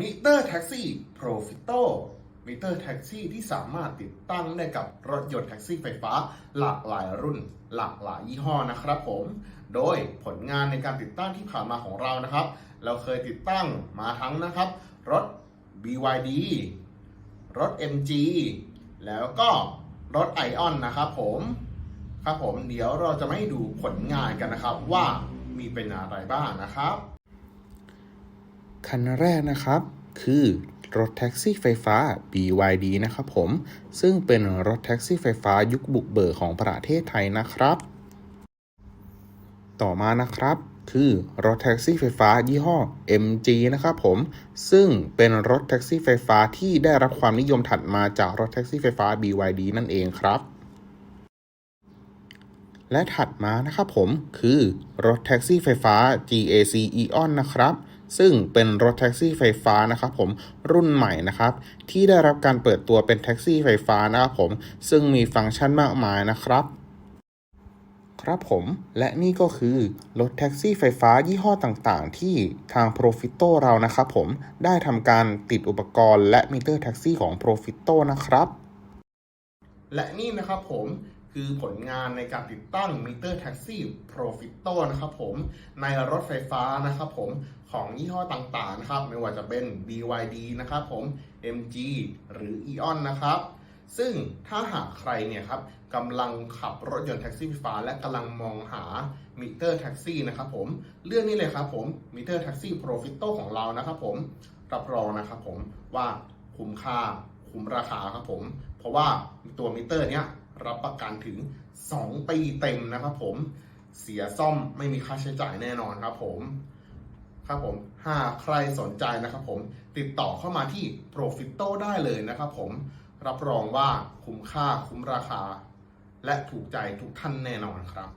มิเตอร์แท็กซี่ Profito มิเตอร์แท็กซี่ที่สามารถติดตั้งได้กับรถยนต์แท็กซี่ไฟฟ้า หลากหลายรุ่น หลากหลายยี่ห้อนะครับผม โดยผลงานในการติดตั้งที่ผ่านมาของเรานะครับ เราเคยติดตั้งมาทั้งนะครับ รถ BYD รถ MG แล้วก็รถ Ion นะครับผมครับผมเดี๋ยวเราจะไม่ดูผลงานกันนะครับว่ามีเป็นอะไรบ้างนะครับ คันแรกนะครับ คือรถแท็กซี่ไฟฟ้า BYD นะครับผม ซึ่งเป็นรถแท็กซี่ไฟฟ้ายุคบุกเบิกของประเทศไทยนะครับ ต่อมานะครับคือรถแท็กซี่ไฟฟ้ายี่ห้อ MG นะครับผม ซึ่งเป็นรถแท็กซี่ไฟฟ้าที่ได้รับความนิยมถัดมาจากรถแท็กซี่ไฟฟ้า BYD นั่นเองครับ และถัดมานะครับผมคือรถแท็กซี่ไฟฟ้า GAC Eon นะครับ ซึ่งเป็นรถแท็กซี่ไฟฟ้านะครับผมรุ่นใหม่นะครับ ที่ได้รับการเปิดตัวเป็นแท็กซี่ไฟฟ้านะครับผม ซึ่งมีฟังก์ชันมากมายนะครับ ครับผมและนี่ก็คือรถแท็กซี่ไฟฟ้ายี่ห้อต่างๆ ที่ทาง Profito เรานะครับผมได้ทำการติดอุปกรณ์และมิเตอร์แท็กซี่ของ Profito นะครับ และนี่นะครับผม คือผลงานในการติดตั้งมิเตอร์แท็กซี่ Profito นะครับผมในรถไฟฟ้านะครับผมของยี่ห้อต่างๆนะครับไม่ว่าจะเป็น BYD นะครับผม MG หรือ Eon นะครับซึ่งถ้าหากใครเนี่ยครับกำลังขับรถยนต์แท็กซี่ไฟฟ้า และกำลังมองหามิเตอร์แท็กซี่นะครับผมเรื่องนี้เลยครับผมมิเตอร์แท็กซี่ Profito ของเรานะครับผมรับรองนะครับผมว่าคุ้มค่าคุ้มราคาครับผม เพราะว่าตัวมิเตอร์เนี้ย รับประกันถึง 2 ปีเต็มนะครับผมเสียซ่อมไม่มีค่าใช้จ่ายแน่นอนครับผมครับผมหากใครสนใจนะครับผมติดต่อเข้ามาที่ Profito ได้เลยนะครับผมรับรองว่าคุ้มค่าคุ้มราคา และถูกใจทุกท่านแน่นอนครับ